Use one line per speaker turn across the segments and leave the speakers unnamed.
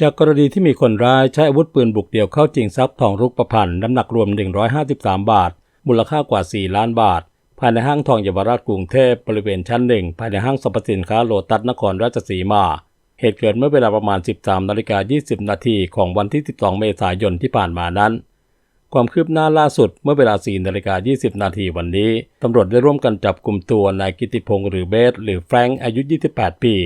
จากกรณีที่มีคนร้ายใช้อาวุธปืนบุกเดี่ยวเข้าจิงทรัพย์ทองรูประพรรณน้ำหนักรวม 153 บาท มูลค่ากว่า 4 ล้านบาท ภายในห้างทองเยาวราชกรุงเทพบริเวณชั้นหนึ่งภายในห้างสรรพสินค้าโลตัสนครราชสีมา เหตุเกิดเมื่อเวลาประมาณ 13นาฬิกา20 นาทีของวันที่ 12 เมษายนที่ผ่านมานั้น ความคืบหน้าล่าสุดเมื่อเวลา4นาฬิกา20 นาทีวันนี้ตำรวจได้ร่วมกันจับกลุ่มตัวนายกิติพงศ์หรือเบสหรือแฟรงค์อายุ 28 ปี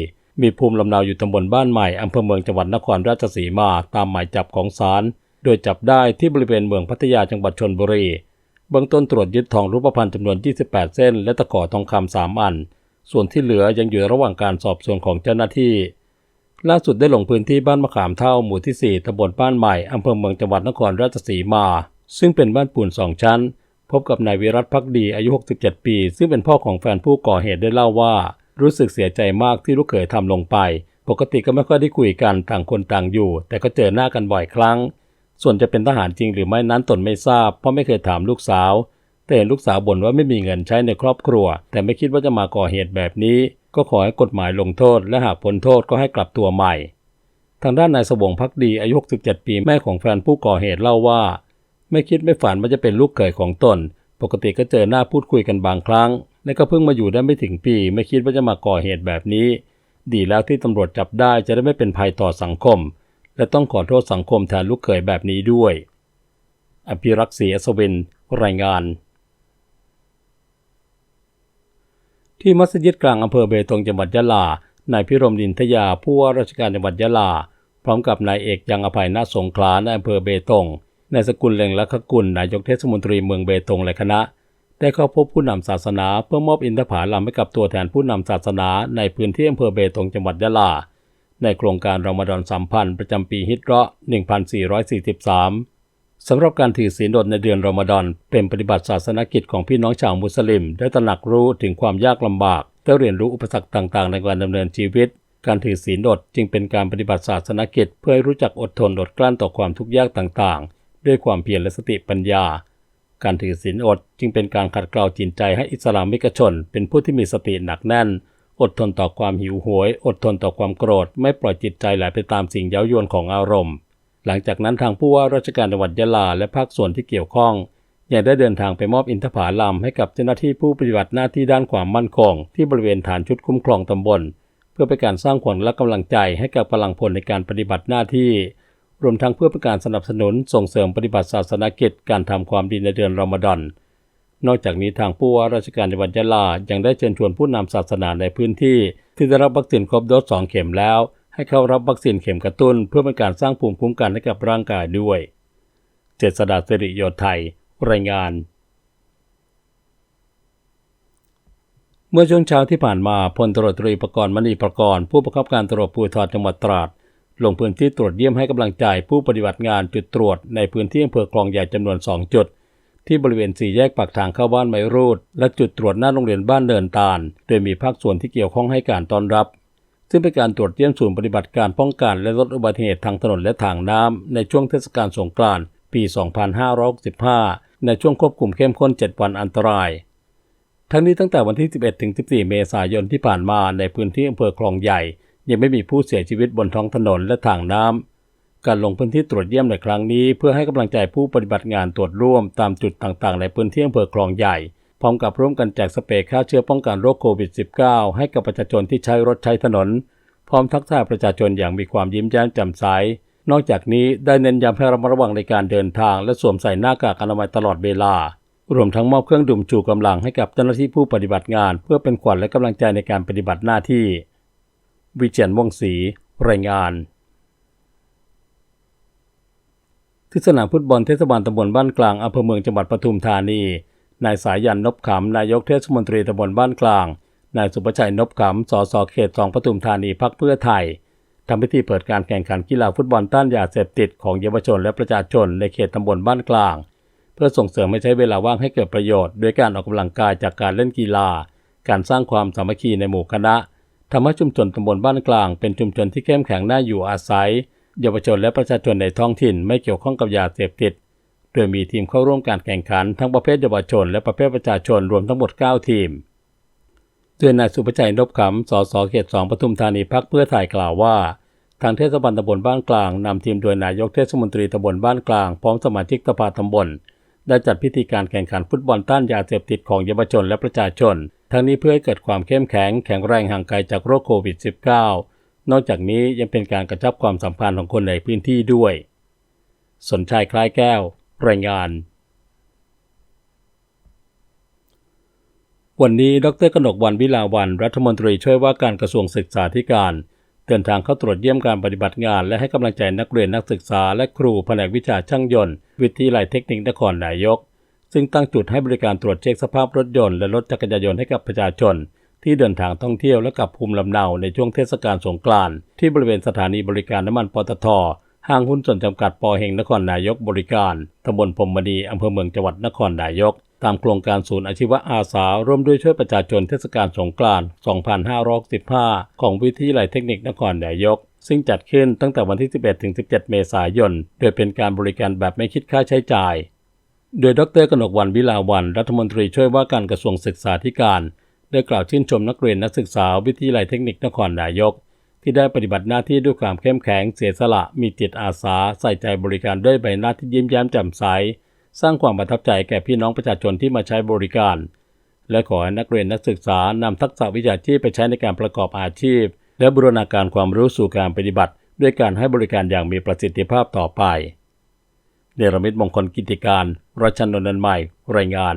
มีภูมิลำเนาอยู่ตำบลบ้านใหม่อำเภอเมืองจังหวัดนครราชสีมาตามหมายจับของศาลโดยจับได้ที่บริเวณเมืองพัทยาจังหวัดชนบุรีเบื้องต้นตรวจยึดทองรูปพรรณจำนวน 28 เส้น และตะขอทองคำ3อัน ส่วนที่เหลือยังอยู่ระหว่างการสอบสวนของเจ้าหน้าที่ ล่าสุดได้ลงพื้นที่บ้านมะขามเท่าหมู่ที่ 4ตำบลบ้านใหม่อำเภอเมืองจังหวัดนครราชสีมา ซึ่งเป็นบ้านปูนสองชั้น พบกับนายวิรัตพักดีอายุ 67 ปี ซึ่งเป็นพ่อของแฟนผู้ก่อเหตุได้เล่าว่า รู้สึกเสียใจมากที่ลูกเขยทำลงไป ปกติก็ไม่ค่อยได้คุยกันต่างคนต่างอยู่ แต่ก็เจอหน้ากันบ่อยครั้ง ส่วนจะเป็นทหารจริงหรือไม่นั้นตนไม่ทราบ เพราะไม่เคยถามลูกสาว แต่เห็นลูกสาวบ่นว่าไม่มีเงินใช้ในครอบครัว แต่ไม่คิดว่าจะมาก่อเหตุแบบนี้ ก็ขอให้กฎหมายลงโทษ และหากพ้นโทษก็ให้กลับตัวใหม่ ทางด้านนายสวงพักดีอายุ67ปีแม่ของแฟนผู้ก่อเหตุเล่าว่า ไม่คิดไม่ฝันว่าจะเป็นลูกเขยของตน ปกติก็เจอหน้าพูดคุยกันบางครั้ง และก็เพิ่งมาอยู่ได้ไม่ถึงปี ไม่คิดว่าจะมาก่อเหตุแบบนี้ ดีแล้วที่ตำรวจจับได้จะได้ไม่เป็นภัยต่อสังคม และต้องขอโทษสังคมแทนลูกเขยแบบนี้ด้วย อภิรักษ์ศรีอัศวินรายงาน ที่มัสยิดกลางอำเภอเบตงจังหวัดยะลานายพิรมดินทยาผู้ว่าราชการจังหวัดยะลา พร้อมกับนายเอกยังอภัยนาสงขลาในอำเภอเบตงนายสกุลเล็งลักขกุลนายกเทศมนตรีเมืองเบตงและคณะ ได้เข้าพบผู้นำศาสนาเพื่อมอบอินทผลัมให้กับตัวแทนผู้นำศาสนาในพื้นที่อำเภอเบตงจังหวัดยะลา ในโครงการรอมฎอนสัมพันธ์ประจำปีฮิจเราะ1443 สำหรับการถือศีลอดในเดือนรอมฎอนเป็นปฏิบัติศาสนกิจของพี่น้องชาวมุสลิม ได้ตระหนักรู้ถึงความยากลำบากได้เรียนรู้อุปสรรคต่างๆ ในการดำเนินชีวิต การถือศีลอดจึงเป็นการปฏิบัติศาสนกิจ เพื่อให้รู้จักอดทนอดกลั้นต่อความทุกข์ยากต่างๆ ด้วยความเพียรและสติปัญญา การถือศีลอดจึงเป็นการขัดเกลาจิตใจให้อิสลามิกชน เป็นผู้ที่มีสติหนักแน่น อดทนต่อความหิวโหยอดทนต่อความโกรธ ไม่ปล่อยจิตใจไหลไปตามสิ่งเย้ายวนของอารมณ์ หลังจากนั้นทางผู้ว่าราชการจังหวัดยะลาและภาคส่วนที่เกี่ยวข้องยังได้เดินทางไปมอบอินทผลัมให้กับเจ้าหน้าที่ผู้ปฏิบัติหน้าที่ด้านความมั่นคง ที่บริเวณฐานชุดคุ้มครองตำบล เพื่อเป็นการสร้างขวัญและกำลังใจให้กับพลังพลในการปฏิบัติหน้าที่ รวมทั้งเพื่อเป็นการสนับสนุนส่งเสริมปฏิบัติศาสนกิจการทำความดีในเดือนรอมฎอนนอกจากนี้ทางผู้ว่าราชการจังหวัดยะลา ยังได้เชิญชวนผู้นำศาสนาในพื้นที่ ที่ได้รับวัคซีนครบโดส2เข็มแล้ว ให้เข้ารับวัคซีนเข็มกระตุ้น เพื่อเป็นการสร้างภูมิคุ้มกันให้กับร่างกายด้วย เจษดาสิริโยไทยรายงาน เมื่อช่วงเช้าที่ผ่านมาพลตรตรีประกรณ์มณีประกรณ์ผู้บังคับการตำรวจภูธรจังหวัดตราด ลงพื้นที่ตรวจเยี่ยมให้กำลังใจผู้ปฏิบัติงานจุดตรวจในพื้นที่อำเภอคลองใหญ่จำนวน 2 จุด ที่บริเวณสี่แยกปากทางเข้าบ้านไมรูด และจุดตรวจหน้าโรงเรียนบ้านเนินตาล โดยมีภาคส่วนที่เกี่ยวข้องให้การต้อนรับ ซึ่งเป็นการตรวจเยี่ยมศูนย์ปฏิบัติการป้องกันและลดอุบัติเหตุทางถนนและทางน้ำในช่วงเทศกาลสงกรานต์ปี 2565 ในช่วงควบคุมเข้มข้น 7 วันอันตราย ทั้งนี้ตั้งแต่วันที่ 11 ถึง 14 เมษายนที่ผ่านมาในพื้นที่อำเภอคลองใหญ่ ยังไม่มีผู้เสียชีวิตบนท้องถนนและทางน้ำการลงพื้นที่ตรวจเยี่ยมในครั้งนี้ เพื่อให้กำลังใจผู้ปฏิบัติงานตรวจร่วมตามจุดต่างๆ ในพื้นที่อำเภอคลองใหญ่ พร้อมกับร่วมกันแจกสเปรย์ฆ่าเชื้อป้องกันโรคโควิด -19 ให้กับประชาชนที่ใช้รถใช้ถนน พร้อมทักทายประชาชนอย่างมีความยิ้มแย้มแจ่มใสนอกจากนี้ได้เน้นย้ำให้ระมัดระวังในการเดินทาง และสวมใส่หน้ากากอนามัยตลอดเวลา รวมทั้งมอบเครื่องดื่มชูกำลังให้กับเจ้าหน้าที่ผู้ปฏิบัติงาน เพื่อเป็นขวัญและกำลังใจในการปฏิบัติหน้าที่ วิเชียนวงศ์ศรีรายงาน ที่สนามฟุตบอลเทศบาลตำบลบ้านกลางอำเภอเมืองจังหวัดปทุมธานี นายสายันนบขำนายกเทศมนตรีตำบลบ้านกลาง นายสุประชัยนบขำสสเขตสองปทุมธานีพักเพื่อไทยทำพิธีเปิดการแข่งขันกีฬาฟุตบอลต้านยาเสพติดของเยาวชนและประชาชนในเขตตำบลบ้านกลาง เพื่อส่งเสริมให้ใช้เวลาว่างให้เกิดประโยชน์ ด้วยการออกกำลังกายจากการเล่นกีฬา การสร้างความสามัคคีในหมู่คณะ ทำให้ชุมชนตำบลบ้านกลาง เป็นชุมชนที่เข้มแข็งน่าอยู่อาศัย เยาวชนและประชาชนในท้องถิ่นไม่เกี่ยวข้องกับยาเสพติด โดยมีทีมเข้าร่วมการแข่งขันทั้งประเภทเยาวชนและประเภทประชาชนรวมทั้งหมด 9 ทีมโดยนายสุภชัยนบขำสสเขต2ปทุมธานีพักเพื่อไทยกล่าวว่า ทางเทศบาลตำบลบ้านกลางนำทีมโดยนายกเทศมนตรีตำบลบ้านกลางพร้อมสมาชิกสภาตำบลได้จัดพิธีการแข่งขันฟุตบอลต้านยาเสพติดของเยาวชนและประชาชน ทั้งนี้เพื่อให้เกิดความเข้มแข็งแข็งแรงห่างไกลจากโรคโควิด -19 นอกจากนี้ยังเป็นการกระชับความสัมพันธ์ของคนในพื้นที่ด้วย สนชัยคล้ายแก้ว รายงาน วันนี้ดรกนกวันวิลาวัน รัฐมนตรีช่วยว่าการกระทรวงศึกษาธิการเดินทางเข้าตรวจเยี่ยมการปฏิบัติงาน และให้กำลังใจนักเรียนนักศึกษาและครูแผนกวิชาช่างยนต์ วิทยาลัยเทคนิคนครนายก ซึ่งตั้งจุดให้บริการตรวจเช็คสภาพรถยนต์และรถจักรยานยนต์ให้กับประชาชน ที่เดินทางท่องเที่ยวและกลับภูมิลำเนาในช่วงเทศกาลสงกรานต์ที่บริเวณสถานีบริการน้ำมันปตทห้างหุ้นส่วนจำกัดปอเฮงนครนายกบริการตำบลพรหมณีอำเภอเมืองจังหวัดนครนายก ตามโครงการศูนย์อาชีวะอาสา ร่วมด้วยช่วยประชาชนเทศกาลสงกรานต์2565 ของวิทยาลัยเทคนิคนครนายก ซึ่งจัดขึ้นตั้งแต่วันที่ 11 ถึง 17 เมษายน โดยเป็นการบริการแบบไม่คิดค่าใช้จ่าย โดยดรกนกวันวิลาวัน รัฐมนตรีช่วยว่าการกระทรวงศึกษาธิการ ได้กล่าวชื่นชมนักเรียนนักศึกษาวิทยาลัยเทคนิคนครนายก ที่ได้ปฏิบัติหน้าที่ด้วยความเข้มแข็งเสียสละ มีจิตอาสา ใส่ใจบริการด้วยใบหน้าที่ยิ้มแย้มแจ่มใส สร้างความประทับใจแก่พี่น้องประชาชนที่มาใช้บริการ และขอให้นักเรียนนักศึกษานำทักษะวิชาชีพไปใช้ในการประกอบอาชีพ และบูรณาการความรู้สู่การปฏิบัติ ด้วยการให้บริการอย่างมีประสิทธิภาพต่อไป เนรมิตมงคลกิติการรัชนนท์นันทใหม่ รายงาน